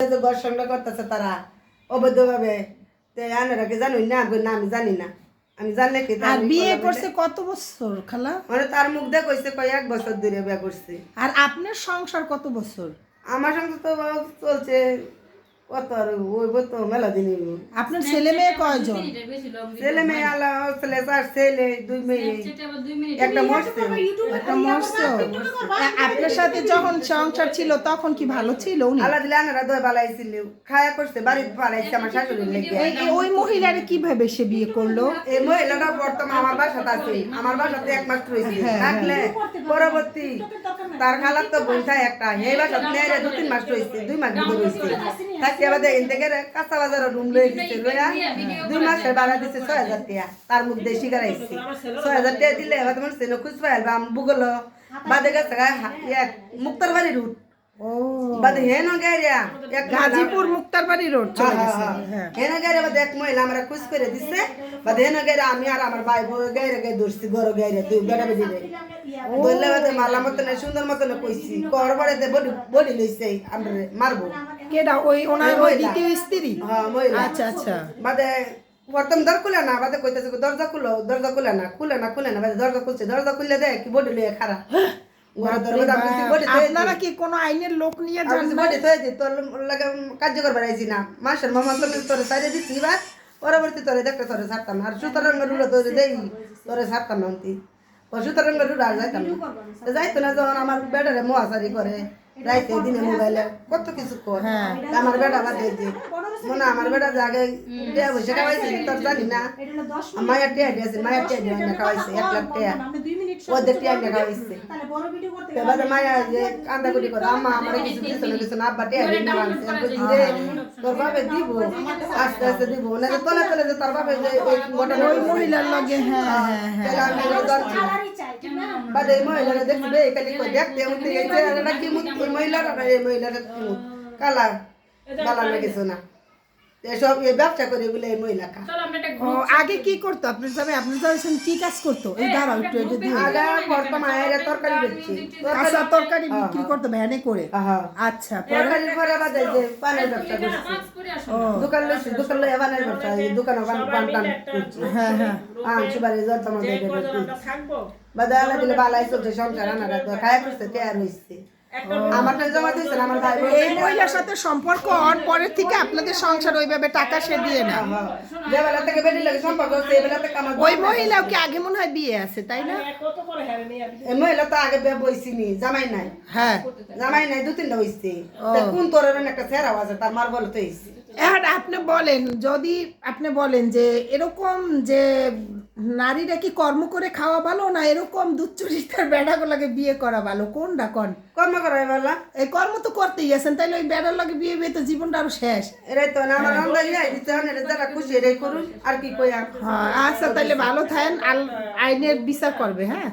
দর্শনটা করতেছে তারা অবৈধভাবে আনারা কি জানুই না? না আমি জানি না। আমি জানলে কি আর বিয়ে করছে কত বছর খালা? মানে তার মুখ দিয়ে কইছে কয় এক বছর ধরে বিয়ে করছে। আর আপনার সংসার কত বছর? আমার সংসার তো চলছে কত আর ওই তো মেলা দিন আপনার ছেলে মেয়ে কয়জন? ছেলে মেয়ে আলা ছেলে চার ছেলে দুই মেয়ে। একটা মরছে। একটা মরছে। আপনার সাথে যখন সংসার ছিল তখন কি ভালো ছিল উনি? আল্লাহ দিলে আনারা দই বালাইছিল। খায়া করছে বাড়িতে পালাইছে আমার শাশুড়ির লেগে। ওই মহিলারে কীভাবে সে বিয়ে করল? এই মহিলাটা বর্তমান আমার বাসাতে আছে। আমার বাসাতে এক মাস রয়েছে। থাকলে পরবর্তী তার খালার তো থাকে একটা। এই বাসা দু তিন মাস রয়েছে দুই মাস রয়েছে। থাকতে আবার দেখেন থেকে কাঁচা বাজার রুম লয়ে দিচ্ছে লইয়া দুই মাসের ভাড়া দিচ্ছে ছয় হাজার টাকা তার মুখ দিয়ে শিকার আইছে ছয় হাজার টাকা দিলে হয়তো মানুষ খুঁজ পাইল বা বুগল বাদে গেছে মুক্তার বাড়ি রুট ও বাদে হেন গেরিয়া এক গাজীপুর মুক্তারবাড়ি রোড চলে গেছে। হ্যাঁ হেন গেরে বাদে এক মহিলা আমরা খুশ করে দিচ্ছে বাদে হেন গেরে আমি আর আমার ভাই বউ গেরে গে ধরছি গরো গেরে তুই বেড়া বেড়ি রে ধরলে বাদে মারলা মতন সুন্দর মতন কইছি কর পরে বডি বডি লইছে আমরা মারবো। কেডা ওই ওনার ওই মহিলা। দ্বিতীয় স্ত্রী? হ্যাঁ মহিলা। আচ্ছা আচ্ছা। বাদে প্রথম দর খুলে না বাদে কইতেছে দরজা খুলো দরজা খুলে না খুলে না খুলে না বাদে দরজা খুলছে দরজা খুললে দেখ কি বডি লইয়া খারা আপনারা কি কোনো আইনের লোক নিয়ে কার্যকর বাড়াইছি না। মাস্টার মামা তোর তোরে সাইডে দিচ্ছি পরবর্তী তোরে দেখতে তোরে ছাড়তাম না। আর সুতরাং রুড়ো তোরে দেই তোরে ছাড়তাম না অন্তি। ও সুতরাং রুড়ো আর যাইতাম না। যাইতো না যখন আমার বেটারে মহাসারি করে। রাইতে দিনে মোবাইলে কত কিছু কর হ্যাঁ। তা আমার বেটা বাদ দিয়েছে মনে হয় আমার বেটা যে আগে টিয়া বসে খাওয়াইছে তোর জানি না মায়ের টিয়া দিয়েছে মায়ের টিয়া দিয়ে না খাওয়াইছে এক লাখ টিয়া ওদের টিয়া দিয়ে খাওয়াইছে এবারে মায়া যে কান্দাকুটি করে আম্মা আমার কিছু দিছ না কিছু না আব্বা টিয়া দিয়ে না আনছে আমি বলছি রে তোর বাপে দিব আস্তে আস্তে দিব না যে তলে তলে যে তোর বাপে যে ওই ঘটনা ওই মহিলার লগে হ্যাঁ হ্যাঁ হ্যাঁ বাদে এই মহিলারা দেখবে এখানে দেখতে উঠতে গেছে আর কি মহিলারা এই মহিলারা কালা বালা না না। এসব এই ব্যবসা করে বলে এই মহিলা কা ও আগে কি করতো? আপনার যাবে আপনার যাবে কি কাজ করতো? এই দাঁড়াও একটু দিয়ে। আগা বর্তমান মায়ের তরকারি বেচছি। কাঁচা তরকারি বিক্রি করতো ভ্যানে করে। হ্যাঁ আচ্ছা পরে তরকারি করে বাদে যে পানের ব্যবসা করছি। দোকান লইছি দোকান লই পানের ব্যবসা। এই দোকানে পান পান টান করছি। হ্যাঁ হ্যাঁ। আম সুবারি জল দিয়ে দেবে দিলে বালাই চলছে সংসার আনারা তো খায় করছে তৈয়ার হইছে এই মহিলার সাথে সম্পর্ক হওয়ার পরের থেকে আপনাদের সংসার ওইভাবে টাকা সে দিয়ে না। ওই মহিলাও কি আগে মনে হয় বিয়ে আছে তাই না? মহিলা তো আগে বইছিনি জামাই নাই। হ্যাঁ। জামাই নাই দু তিনটা হইছে কোন তোর একটা চেহারা আছে তার মার বলে তো হইছে। আপনি বলেন যদি আপনি বলেন যে এরকম যে নারীরা কি কর্ম করে খাওয়া ভালো না এরকম দুচ্চরিতার বেড়া লাগে বিয়ে করা ভালো? কোনটা কোন? কর্ম করা ভালো। এই কর্ম তো করতেই আছেন তাইলে ওই বেড়ার লাগে বিয়ে বিয়ে তো জীবনটা আরও শেষ। এরাই তো না আমার হন এটা যারা খুশি এরাই করুন আর কি কই হ্যাঁ আচ্ছা তাইলে ভালো থাকেন আইনের বিচার করবে হ্যাঁ?